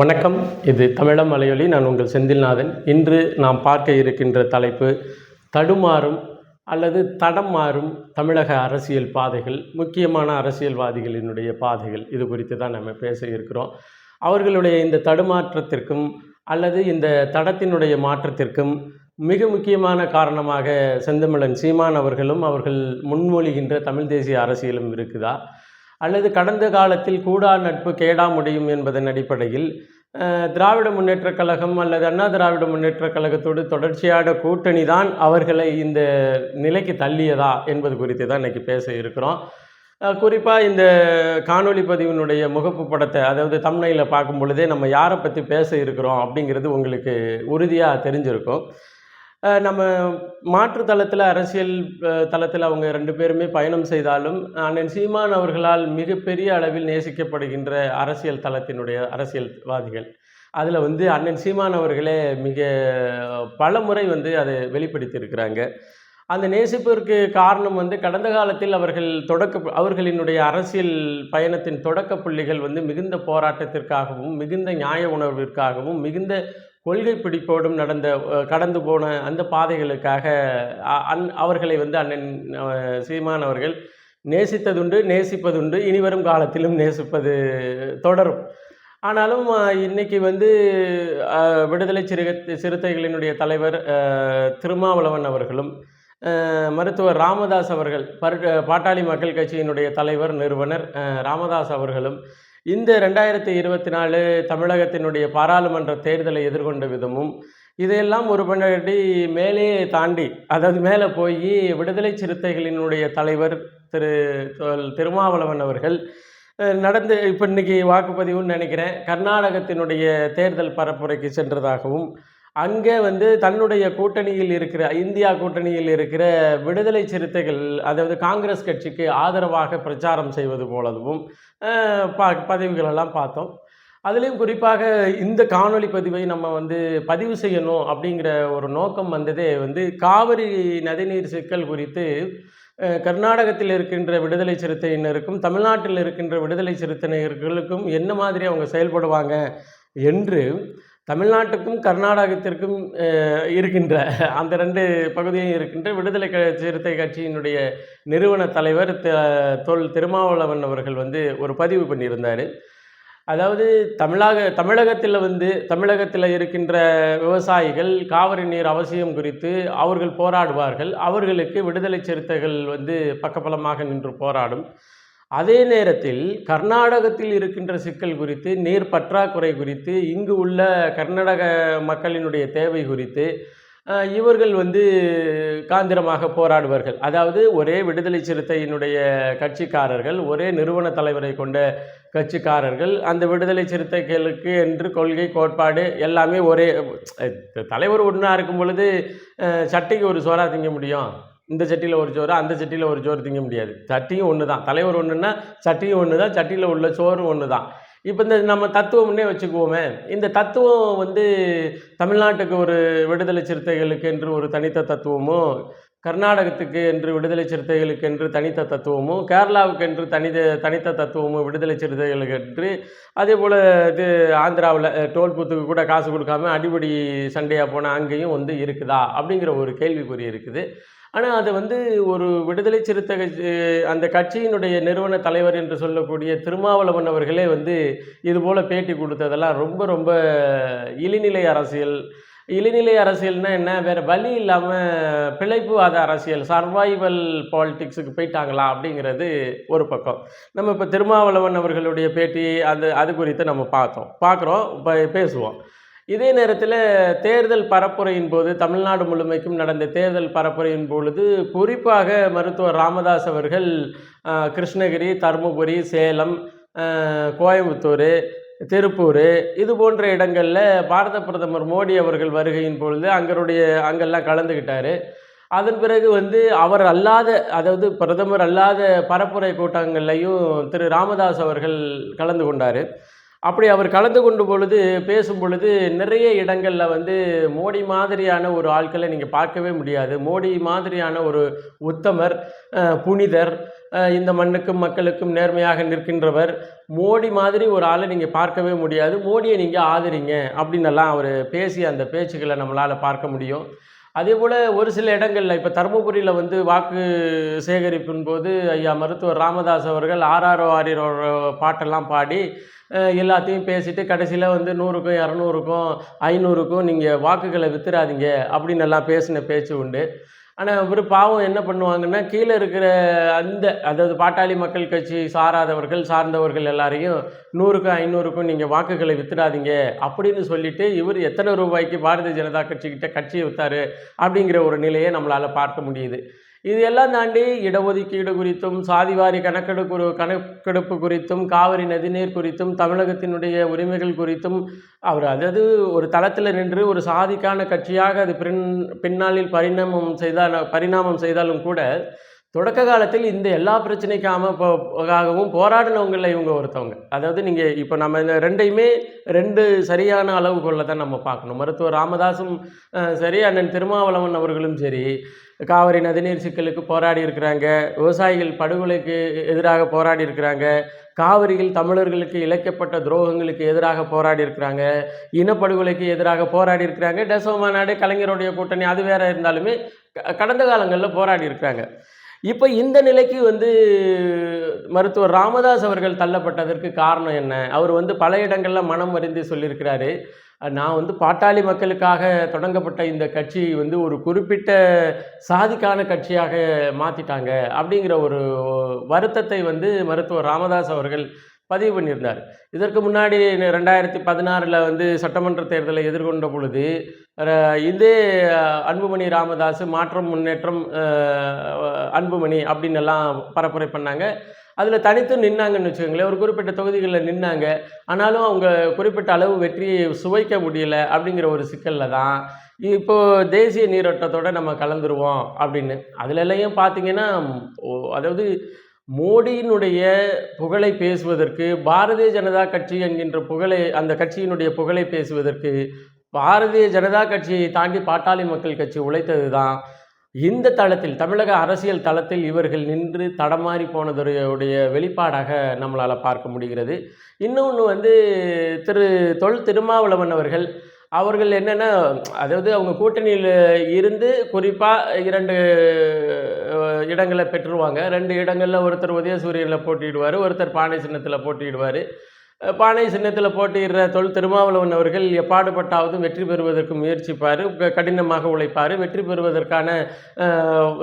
வணக்கம். இது தமிழம் மலையொலி. நான் உங்கள் செந்தில்நாதன். இன்று நாம் பார்க்க இருக்கின்ற தலைப்பு தடுமாறும் அல்லது தடம் மாறும் தமிழக அரசியல் பாதைகள் முக்கியமான அரசியல்வாதிகளினுடைய பாதைகள். இது குறித்து தான் நம்ம பேச இருக்கிறோம். அவர்களுடைய இந்த தடுமாற்றத்திற்கும் அல்லது இந்த தடத்தினுடைய மாற்றத்திற்கும் மிக முக்கியமான காரணமாக செந்தமிழன் சீமான் அவர்களும் அவர்கள் முன்மொழிகின்ற தமிழ் தேசிய அரசியலும் இருக்குதா? அல்லது கடந்த காலத்தில் கூடா நட்பு கேடா முடியும் என்பதன் அடிப்படையில் திராவிட முன்னேற்றக் கழகம் அல்லது அண்ணா திராவிட முன்னேற்றக் கழகத்தோடு தொடர்ச்சியான கூட்டணி தான் அவர்களை இந்த நிலைக்கு தள்ளியதா என்பது குறித்து தான் இன்றைக்கி பேச இருக்கிறோம். குறிப்பாக இந்த காணொளி பதிவினுடைய முகப்பு படத்தை அதாவது தமிழையில் பார்க்கும் பொழுதே நம்ம யாரை பற்றி பேச இருக்கிறோம் அப்படிங்கிறது உங்களுக்கு உறுதியாக தெரிஞ்சிருக்கும். நம்ம மாற்று தளத்தில் அரசியல் தளத்தில் அவங்க ரெண்டு பேருமே பயணம் செய்தாலும் அண்ணன் சீமான் அவர்களால் மிகப்பெரிய அளவில் நேசிக்கப்படுகின்ற அரசியல் தளத்தினுடைய அரசியல்வாதிகள். அதில் வந்து அண்ணன் சீமான் அவர்களே மிக பல முறை வந்து அதை வெளிப்படுத்தியிருக்கிறாங்க. அந்த நேசிப்பிற்கு காரணம் வந்து கடந்த காலத்தில் அவர்கள் தொடக்க அவர்களினுடைய அரசியல் பயணத்தின் தொடக்க புள்ளிகள் வந்து மிகுந்த போராட்டத்திற்காகவும் மிகுந்த நியாய உணர்விற்காகவும் மிகுந்த கொள்கை பிடிப்போடும் நடந்த கடந்து போன அந்த பாதைகளுக்காக அன் அவர்களை வந்து அண்ணன் சீமான் அவர்கள் நேசித்ததுண்டு நேசிப்பதுண்டு இனிவரும் காலத்திலும் நேசிப்பது தொடரும். ஆனாலும் இன்னைக்கு வந்து விடுதலை சிறுக சிறுத்தைகளினுடைய தலைவர் திருமாவளவன் அவர்களும் மருத்துவர் ராமதாஸ் அவர்கள் பரு பாட்டாளி மக்கள் கட்சியினுடைய தலைவர் நிறுவனர் ராமதாஸ் அவர்களும் இந்த ரெண்டாயிரத்தி இருபத்தி நாலு தமிழகத்தினுடைய பாராளுமன்ற தேர்தலை எதிர்கொண்ட விதமும் இதையெல்லாம் ஒரு பண்ணி மேலே தாண்டி அதாவது மேலே போய் விடுதலை சிறுத்தைகளினுடைய தலைவர் திரு திருமாவளவன் அவர்கள் நடந்து இப்போ இன்னைக்கு வாக்குப்பதிவுன்னு நினைக்கிறேன் கர்நாடகத்தினுடைய தேர்தல் பரப்புரைக்கு சென்றதாகவும் அங்கே வந்து தன்னுடைய கூட்டணியில் இருக்கிற இந்தியா கூட்டணியில் இருக்கிற விடுதலை சிறுத்தைகள் அதாவது காங்கிரஸ் கட்சிக்கு ஆதரவாக பிரச்சாரம் செய்வது போலவும் பா பதிவுகளெல்லாம் பார்த்தோம். அதுலேயும் குறிப்பாக இந்த காணொளி பதிவை நம்ம வந்து பதிவு செய்யணும் அப்படிங்கிற ஒரு நோக்கம் வந்ததே வந்து காவிரி நதிநீர் சிக்கல் குறித்து கர்நாடகத்தில் இருக்கின்ற விடுதலை சிறுத்தையினருக்கும் தமிழ்நாட்டில் இருக்கின்ற விடுதலை சிறுத்தையினர்களுக்கும் என்ன மாதிரி அவங்க செயல்படுவாங்க என்று தமிழ்நாட்டுக்கும் கர்நாடகத்திற்கும் இருக்கின்ற அந்த ரெண்டு பகுதியும் இருக்கின்ற விடுதலை க சிறுத்தை கட்சியினுடைய நிறுவன தலைவர் த- தொல் திருமாவளவன் அவர்கள் வந்து ஒரு பதிவு பண்ணியிருந்தார். அதாவது தமிழக தமிழகத்தில் வந்து தமிழகத்தில் இருக்கின்ற விவசாயிகள் காவிரி நீர் அவசியம் குறித்து அவர்கள் போராடுவார்கள். அவர்களுக்கு விடுதலை சிறுத்தைகள் வந்து பக்கபலமாக நின்று போராடும். அதே நேரத்தில் கர்நாடகத்தில் இருக்கின்ற சிக்கல் குறித்து நீர் பற்றாக்குறை குறித்து இங்கு உள்ள கர்நாடக மக்களினுடைய தேவை குறித்து இவர்கள் வந்து காந்திரமாக போராடுவார்கள். அதாவது ஒரே விடுதலை சிறுத்தையினுடைய கட்சிக்காரர்கள் ஒரே நிறுவன தலைவரை கொண்ட கட்சிக்காரர்கள் அந்த விடுதலை சிறுத்தைகளுக்கு என்று கொள்கை கோட்பாடு எல்லாமே ஒரே தலைவர் ஒன்றா இருக்கும் பொழுது சட்டைக்கு ஒரு சோறா திங்க முடியும்? இந்த சட்டியில் ஒரு சோறு அந்த சட்டியில் ஒரு சோறு திங்க முடியாது. சட்டியும் ஒன்று தான் தலைவர் ஒன்றுன்னா சட்டியும் ஒன்று தான் சட்டியில் உள்ள சோறும் ஒன்று தான் இப்போ இந்த நம்ம தத்துவம்னே வச்சுக்குவோமே. இந்த தத்துவம் வந்து தமிழ்நாட்டுக்கு ஒரு விடுதலை சிறுத்தைகளுக்கு என்று ஒரு தனித்த தத்துவமும் கர்நாடகத்துக்கு என்று விடுதலை சிறுத்தைகளுக்கு என்று தனித்த தத்துவமும் கேரளாவுக்கு என்று தனித தனித்த தத்துவமும் விடுதலை சிறுத்தைகளுக்கு என்று அதே போல் இது ஆந்திராவில் டோல் பூத்துக்கு கூட காசு கொடுக்காம அடிபடி சண்டையாக போன அங்கேயும் வந்து இருக்குதா? அப்படிங்கிற ஒரு கேள்விக்குறி இருக்குது. ஆனால் அது வந்து ஒரு விடுதலை சிறுத்தை அந்த கட்சியினுடைய நிறுவன தலைவர் என்று சொல்லக்கூடிய திருமாவளவன் அவர்களே வந்து இதுபோல் பேட்டி கொடுத்ததெல்லாம் ரொம்ப ரொம்ப இழிநிலை அரசியல் இளநிலை அரசியல்னால் என்ன? வேறு வழி இல்லாமல் பிழைப்புவாத அரசியல் சர்வைவல் பாலிட்டிக்ஸுக்கு போயிட்டாங்களா அப்படிங்கிறது ஒரு பக்கம். நம்ம இப்போ திருமாவளவன் அவர்களுடைய பேட்டி அது அது குறித்து நம்ம பார்த்தோம். பார்க்குறோம் இப்போ பேசுவோம். இதே நேரத்தில் தேர்தல் பரப்புரையின் போது தமிழ்நாடு முழுமைக்கும் நடந்த தேர்தல் பரப்புரையின் பொழுது குறிப்பாக மருத்துவர் ராமதாஸ் அவர்கள் கிருஷ்ணகிரி தருமபுரி சேலம் கோயம்புத்தூர் திருப்பூர் இது போன்ற இடங்களில் பாரத பிரதமர் மோடி அவர்கள் வருகையின் பொழுது அங்கருடைய அங்கெல்லாம் கலந்துக்கிட்டார் அதன் பிறகு வந்து அவர் அல்லாத அதாவது பிரதமர் அல்லாத பரப்புரை கூட்டங்கள்லையும் திரு ராமதாஸ் அவர்கள் கலந்து கொண்டார். அப்படி அவர் கலந்து கொண்டு பொழுது பேசும் பொழுது நிறைய இடங்களில் வந்து மோடி மாதிரியான ஒரு ஆட்களை நீங்கள் பார்க்கவே முடியாது. மோடி மாதிரியான ஒரு உத்தமர் புனிதர் இந்த மண்ணுக்கும் மக்களுக்கும் நேர்மையாக நிற்கின்றவர். மோடி மாதிரி ஒரு ஆளை நீங்கள் பார்க்கவே முடியாது. மோடியை நீங்கள் ஆதரிங்க அப்படின்னெல்லாம் அவர் பேசிய அந்த பேச்சுக்களை நம்மளால் பார்க்க முடியும். அதே போல் ஒரு சில இடங்களில் இப்போ தருமபுரியில் வந்து வாக்கு சேகரிப்பின் போது ஐயா மருத்துவர் ராமதாஸ் அவர்கள் ஆர்ஆர்ஓ ஆரிரோ பாட்டெல்லாம் பாடி எல்லாத்தையும் பேசிட்டு கடைசியில் வந்து நூறுக்கும் இரநூறுக்கும் ஐநூறுக்கும் நீங்கள் வாக்குகளை வித்துறாதீங்க அப்படின்னு எல்லாம் பேசின பேச்சு உண்டு. ஆனால் இவர் பாவம் என்ன பண்ணுவாங்கன்னா கீழே இருக்கிற அந்த அதாவது பாட்டாளி மக்கள் கட்சி சாராதவர்கள் சார்ந்தவர்கள் எல்லாரையும் நூறுக்கும் ஐநூறுக்கும் நீங்கள் வாக்குகளை வித்துடாதீங்க அப்படின்னு சொல்லிட்டு இவர் எத்தனை ரூபாய்க்கு பாரதிய ஜனதா கட்சிக்கிட்ட கட்சியை வித்தாரு அப்படிங்கிற ஒரு நிலையை நம்மளால் பார்க்க முடியுது. இது எல்லாம் தாண்டி இடஒதுக்கீடு குறித்தும் சாதிவாரி கணக்கெடுப்பு கணக்கெடுப்பு குறித்தும் காவிரி நதிநீர் குறித்தும் தமிழகத்தினுடைய உரிமைகள் குறித்தும் அவர் அதாவது ஒரு தளத்தில் நின்று ஒரு சாதிக்கான கட்சியாக அது பின் பின்னாளில் பரிணாமம் செய்தால் பரிணாமம் செய்தாலும் கூட தொடக்க காலத்தில் இந்த எல்லா பிரச்சனைக்காம போகவும் போராடினவங்களில் இவங்க ஒருத்தவங்க. அதாவது நீங்கள் இப்போ நம்ம இந்த ரெண்டையுமே ரெண்டு சரியான அளவுகளில் தான் நம்ம பார்க்கணும். மருத்துவர் ராமதாஸும் சரி அண்ணன் திருமாவளவன் அவர்களும் சரி காவிரி நதிநீர் சிக்கலுக்கு போராடி இருக்கிறாங்க விவசாயிகள் படுகொலைக்கு எதிராக போராடி இருக்கிறாங்க காவிரியில் தமிழர்களுக்கு இழைக்கப்பட்ட துரோகங்களுக்கு எதிராக போராடி இருக்கிறாங்க இனப்படுகொலைக்கு எதிராக போராடி இருக்கிறாங்க டெசோ மாநாடு கலைஞருடைய கூட்டணி அது வேற இருந்தாலுமே கடந்த காலங்களில் போராடி இருக்கிறாங்க. இப்போ இந்த நிலைக்கு வந்து மருத்துவர் ராமதாஸ் அவர்கள் தள்ளப்பட்டதற்கு காரணம் என்ன? அவர் வந்து பல இடங்களில் மனம் அறிந்து சொல்லியிருக்கிறாரு. நான் வந்து பாட்டாளி மக்களுக்காக தொடங்கப்பட்ட இந்த கட்சி வந்து ஒரு குறிப்பிட்ட சாதிக்கான கட்சியாக மாற்றிட்டாங்க அப்படிங்கிற ஒரு வருத்தத்தை வந்து மருத்துவர் ராமதாஸ் அவர்கள் பதிவு பண்ணியிருந்தார். இதற்கு முன்னாடி ரெண்டாயிரத்தி பதினாறில் வந்து சட்டமன்ற தேர்தலை எதிர்கொண்ட பொழுது இதே அன்புமணி ராமதாஸ் மாற்றம் முன்னேற்றம் அன்புமணி அப்படின்னு எல்லாம் பரப்புரை பண்ணாங்க. அதில் தனித்து நின்னாங்கன்னு வச்சுக்கோங்களேன் ஒரு குறிப்பிட்ட தொகுதிகளில் நின்னாங்க. ஆனாலும் அவங்க குறிப்பிட்ட அளவு வெற்றியை சுவைக்க முடியல அப்படிங்கிற ஒரு சிக்கலில் தான் இப்போது தேசிய நீரோட்டத்தோட நம்ம கலந்துருவோம் அப்படின்னு. அதுலெல்லாம் பார்த்தீங்கன்னா அதாவது மோடியினுடைய புகழை பேசுவதற்கு பாரதிய ஜனதா கட்சி என்கின்ற புகழை அந்த கட்சியினுடைய புகழை பேசுவதற்கு பாரதிய ஜனதா கட்சியை தாண்டி பாட்டாளி மக்கள் கட்சி உழைத்தது தான் இந்த தளத்தில் தமிழக அரசியல் தளத்தில் இவர்கள் நின்று தடமாறி போனதுடைய வெளிப்பாடாக நம்மளால் பார்க்க முடிகிறது. இன்னொன்று வந்து திரு தொல் திருமாவளவன் அவர்கள் அவர்கள் என்னென்னா அதாவது அவங்க கூட்டணியில் இருந்து குறிப்பாக இரண்டு இடங்களை பெற்றுருவாங்க. ரெண்டு இடங்களில் ஒருத்தர் உதயசூரியனில் போட்டியிடுவார் ஒருத்தர் பானை சின்னத்தில் போட்டியிடுவார். பானை சின்னத்தில் போட்டியிடுற தொல் திருமாவளவன் அவர்கள் எப்பாடுபட்டாவதும் வெற்றி பெறுவதற்கு முயற்சிப்பார் க- கடினமாக உழைப்பார். வெற்றி பெறுவதற்கான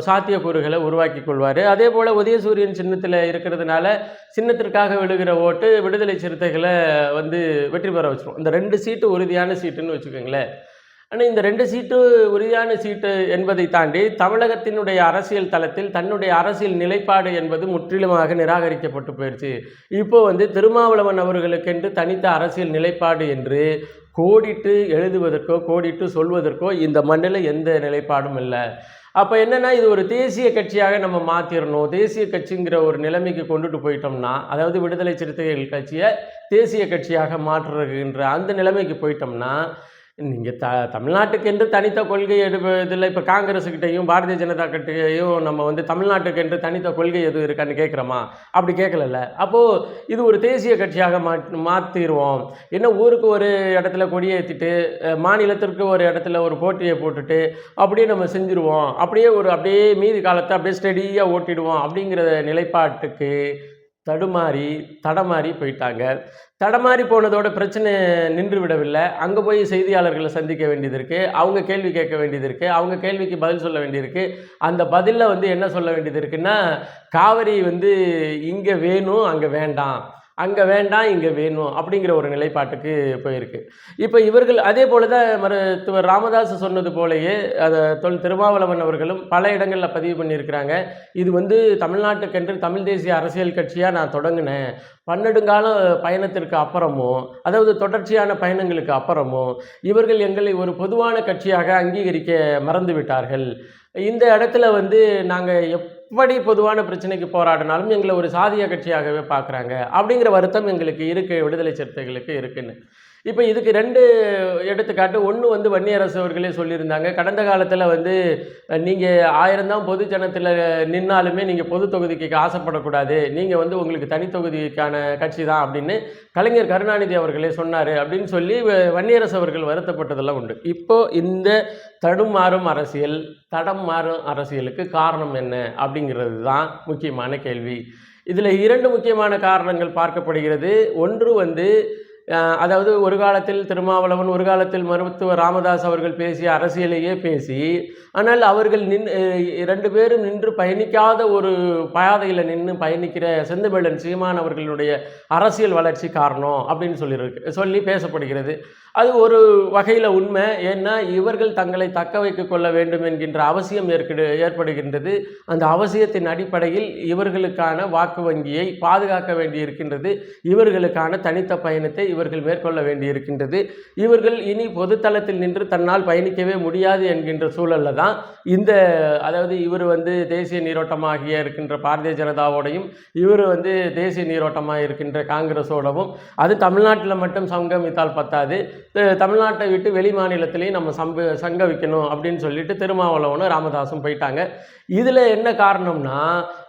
சாத்தியக்கூறுகளை உருவாக்கி கொள்வார். அதே போல் உதயசூரியன் சின்னத்தில் இருக்கிறதுனால சின்னத்திற்காக விழுகிற ஓட்டு விடுதலை சிறுத்தைகளை வந்து வெற்றி பெற வச்சிடும் இந்த ரெண்டு சீட்டு உறுதியான சீட்டுன்னு வச்சுக்கோங்களேன். ஆனால் இந்த ரெண்டு சீட்டு உறுதியான சீட்டு என்பதை தாண்டி தமிழகத்தினுடைய அரசியல் தளத்தில் தன்னுடைய அரசியல் நிலைப்பாடு என்பது முற்றிலுமாக நிராகரிக்கப்பட்டு போயிடுச்சு. இப்போ வந்து திருமாவளவன் அவர்களுக்கென்று தனித்த அரசியல் நிலைப்பாடு என்று கோடிட்டு எழுதுவதற்கோ கோடிட்டு சொல்வதற்கோ இந்த மண்ணில் எந்த நிலைப்பாடும் இல்லை. அப்போ என்னென்னா இது ஒரு தேசிய கட்சியாக நம்ம மாற்றிடணும் தேசிய கட்சிங்கிற ஒரு நிலைமைக்கு கொண்டுட்டு போயிட்டோம்னா அதாவது விடுதலை சிறுத்தைகள் கட்சியை தேசிய கட்சியாக மாற்றுகின்ற அந்த நிலைமைக்கு போயிட்டோம்னா நீங்கள் த தமிழ்நாட்டுக்கென்று தனித்த கொள்கை எடுப்பதில் இப்போ காங்கிரஸுக்கிட்டையும் பாரதிய ஜனதா கட்சியையும் நம்ம வந்து தமிழ்நாட்டுக்கென்று தனித்த கொள்கை எதுவும் இருக்கான்னு கேட்குறோமா? அப்படி கேட்கலல்ல. அப்போது இது ஒரு தேசிய கட்சியாக மா மாற்றிடுவோம் என்ன ஊருக்கு ஒரு இடத்துல கொடியேற்றிட்டு ஏற்றிட்டு மாநிலத்திற்கு ஒரு இடத்துல ஒரு போட்டியை போட்டுட்டு அப்படியே நம்ம செஞ்சுருவோம். அப்படியே ஒரு அப்படியே மீதி காலத்தை அப்படியே ஸ்டெடியாக ஓட்டிடுவோம் அப்படிங்கிற நிலைப்பாட்டுக்கு தடுமாறி தடமாறி போயிட்டாங்க. தடமாறி போனதோட பிரச்சனை நின்று விடவில்லை. அங்கே போய் செய்தியாளர்களை சந்திக்க வேண்டியது இருக்குது அவங்க கேள்வி கேட்க வேண்டியது இருக்குது அவங்க கேள்விக்கு பதில் சொல்ல வேண்டியிருக்கு அந்த பதிலில் வந்து என்ன சொல்ல வேண்டியது இருக்குன்னா காவிரி வந்து இங்கே வேணும் அங்கே வேண்டாம். அங்கே வேண்டாம் இங்கே வேணும் அப்படிங்கிற ஒரு நிலைப்பாட்டுக்கு போயிருக்கு. இப்போ இவர்கள் அதே போல தான் மருத்துவர் ராமதாஸ் சொன்னது போலயே அதை தொல் திருமாவளவன் அவர்களும் பல இடங்களில் பதிவு பண்ணியிருக்கிறாங்க. இது வந்து தமிழ்நாட்டுக்கென்று தமிழ் தேசிய அரசியல் கட்சியாக நான் தொடங்கினேன். பன்னெடுங்கால பயணத்திற்கு அப்புறமும் அதாவது தொடர்ச்சியான பயணங்களுக்கு அப்புறமும் இவர்கள் எங்களை ஒரு பொதுவான கட்சியாக அங்கீகரிக்க மறந்து விட்டார்கள் இந்த இடத்துல வந்து நாங்கள் எப் இப்படி பொதுவான பிரச்சனைக்கு போராடினாலும் எங்களை ஒரு சாதிய கட்சியாகவே பார்க்குறாங்க. அப்படிங்கிற வருத்தம் எங்களுக்கு இருக்குது விடுதலை சிறுத்தைகளுக்கு இருக்குன்னு. இப்போ இதுக்கு ரெண்டு எடுத்துக்காட்டு. ஒன்று வந்து வன்னியரசு அவர்களே சொல்லியிருந்தாங்க. கடந்த காலத்தில் வந்து நீங்கள் ஆயிரம் தான் பொது ஜனத்தில் நின்னாலுமே நீங்கள் பொது தொகுதிக்கு ஆசைப்படக்கூடாது. நீங்கள் வந்து உங்களுக்கு தனித்தொகுதிக்கான கட்சி தான் அப்படின்னு கலைஞர் கருணாநிதி அவர்களே சொன்னார் அப்படின்னு சொல்லி வ- வன்னியரசு அவர்கள் வருத்தப்பட்டதெல்லாம் உண்டு. இப்போ இந்த தடுமாறும் அரசியல் தடம் மாறும் அரசியலுக்கு காரணம் என்ன அப்படிங்கிறது தான் முக்கியமான கேள்வி. இதில் இரண்டு முக்கியமான காரணங்கள் பார்க்கப்படுகிறது. ஒன்று வந்து அதாவது ஒரு காலத்தில் திருமாவளவன் ஒரு காலத்தில் மருத்துவர் ராமதாஸ் அவர்கள் பேசிய அரசியலையே பேசி ஆனால் அவர்கள் நின் ரெண்டு பேரும் நின்று பயணிக்காத ஒரு பாதையில் நின்று பயணிக்கிற செந்தமிழன் சீமான் அவர்களுடைய அரசியல் வளர்ச்சி காரணம் அப்படின்னு சொல்லியிருக்கு சொல்லி பேசப்படுகிறது. அது ஒரு வகையில் உண்மை. ஏன்னா இவர்கள் தங்களை தக்க வைத்துக் கொள்ள வேண்டும் என்கின்ற அவசியம் ஏற்கிடு ஏற்படுகின்றது. அந்த அவசியத்தின் அடிப்படையில் இவர்களுக்கான வாக்கு வங்கியை பாதுகாக்க வேண்டியிருக்கின்றது. இவர்களுக்கான தனித்த பயணத்தை இவர்கள் மேற்கொள்ள வேண்டியிருக்கின்றது. இவர்கள் இனி பொதுத்தளத்தில் நின்று தன்னால் பயணிக்கவே முடியாது என்கின்ற சூழலில் தான் இந்த அதாவது இவர் வந்து தேசிய நீரோட்டமாகிய இருக்கின்ற பாரதிய ஜனதாவோடையும் இவர் வந்து தேசிய நீரோட்டமாக இருக்கின்ற காங்கிரஸோடவும் அது தமிழ்நாட்டில் மட்டும் சங்கமித்தால் பத்தாது. தமிழ்நாட்டை விட்டு வெளி மாநிலத்திலையும் நம்ம சம்ப சங்கமிக்கணும் அப்படின்னு சொல்லிட்டு திருமாவளவனும் ராமதாசும் போயிட்டாங்க. இதில் என்ன காரணம்னா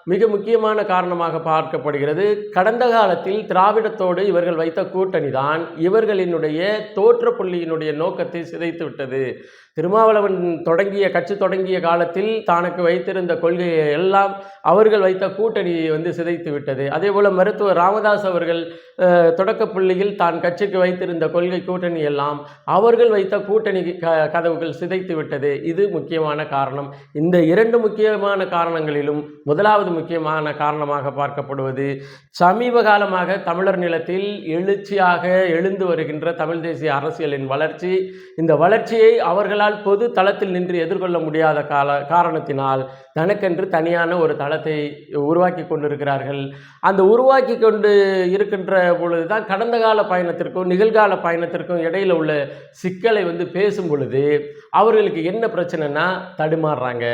மிக முக்கியமான காரணமாக பார்க்கப்படுகிறது. கடந்த காலத்தில் திராவிடத்தோடு இவர்கள் வைத்த கூட்டணி தான் இவர்களினுடைய தோற்ற புள்ளியினுடைய நோக்கத்தை சிதைத்து விட்டது. திருமாவளவன் தொடங்கிய கட்சி தொடங்கிய காலத்தில் தனக்கு வைத்திருந்த கொள்கையை எல்லாம் அவர்கள் வைத்த கூட்டணியை வந்து சிதைத்து விட்டது. அதே போல் மருத்துவர் ராமதாஸ் அவர்கள் தொடக்க புள்ளியில் தான் கட்சிக்கு வைத்திருந்த கொள்கை கூட்டணி எல்லாம் அவர்கள் வைத்த கூட்டணி க கதவுகள் சிதைத்து விட்டது. இது முக்கியமான காரணம். இந்த இரண்டு முக்கியமான காரணங்களிலும் முதலாவது முக்கியமான காரணமாக பார்க்கப்படுவது சமீப காலமாக தமிழர் நிலத்தில் எழுச்சியாக எழுந்து வருகின்ற தமிழ் தேசிய அரசியலின் வளர்ச்சி. இந்த வளர்ச்சியை அவர்கள் அவர்களால் பொது தளத்தில் நின்று எதிர்கொள்ள முடியாத கால காரணத்தினால் தனக்கென்று தனியான ஒரு தளத்தை உருவாக்கி கொண்டிருக்கிறார்கள். அந்த உருவாக்கி கொண்டு இருக்கின்ற பொழுது தான் கடந்த கால பயணத்திற்கும் நிகழ்கால பயணத்திற்கும் இடையில உள்ள சிக்கலை வந்து பேசும் பொழுது அவர்களுக்கு என்ன பிரச்சனைனா தடுமாறுறாங்க.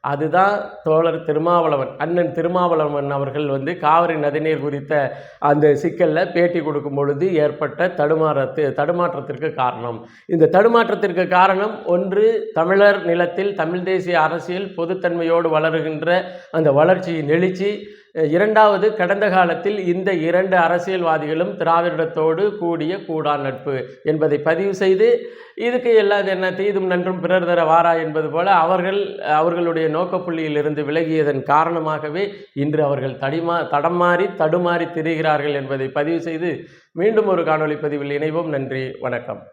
அதுதான் தோழர் திருமாவளவன் அண்ணன் திருமாவளவன் அவர்கள் வந்து காவிரி நதிநீர் குறித்த அந்த சிக்கலில் பேட்டி கொடுக்கும் பொழுது ஏற்பட்ட தடுமாறத்து தடுமாற்றத்திற்கு காரணம். இந்த தடுமாற்றத்திற்கு காரணம் ஒன்று தமிழர் நிலத்தில் தமிழ் தேசிய அரசியல் பொதுத்தன்மையோடு வளருகின்ற அந்த வளர்ச்சியின் எழுச்சி இரண்டாவது கடந்த காலத்தில் இந்த இரண்டு அரசியல்வாதிகளும் திராவிடத்தோடு கூடிய கூடா நட்பு என்பதை பதிவு செய்து இதுக்கு எல்லாம் என்ன தீதும் நன்றும் பிறர் தர வாரா என்பது போல அவர்கள் அவர்களுடைய நோக்கப்புள்ளியிலிருந்து விலகியதன் காரணமாகவே இன்று அவர்கள் தடிமா தடமாறி தடுமாறி திரிகிறார்கள் என்பதை பதிவு செய்து மீண்டும் ஒரு காணொளி பதிவில் இணைவோம். நன்றி வணக்கம்.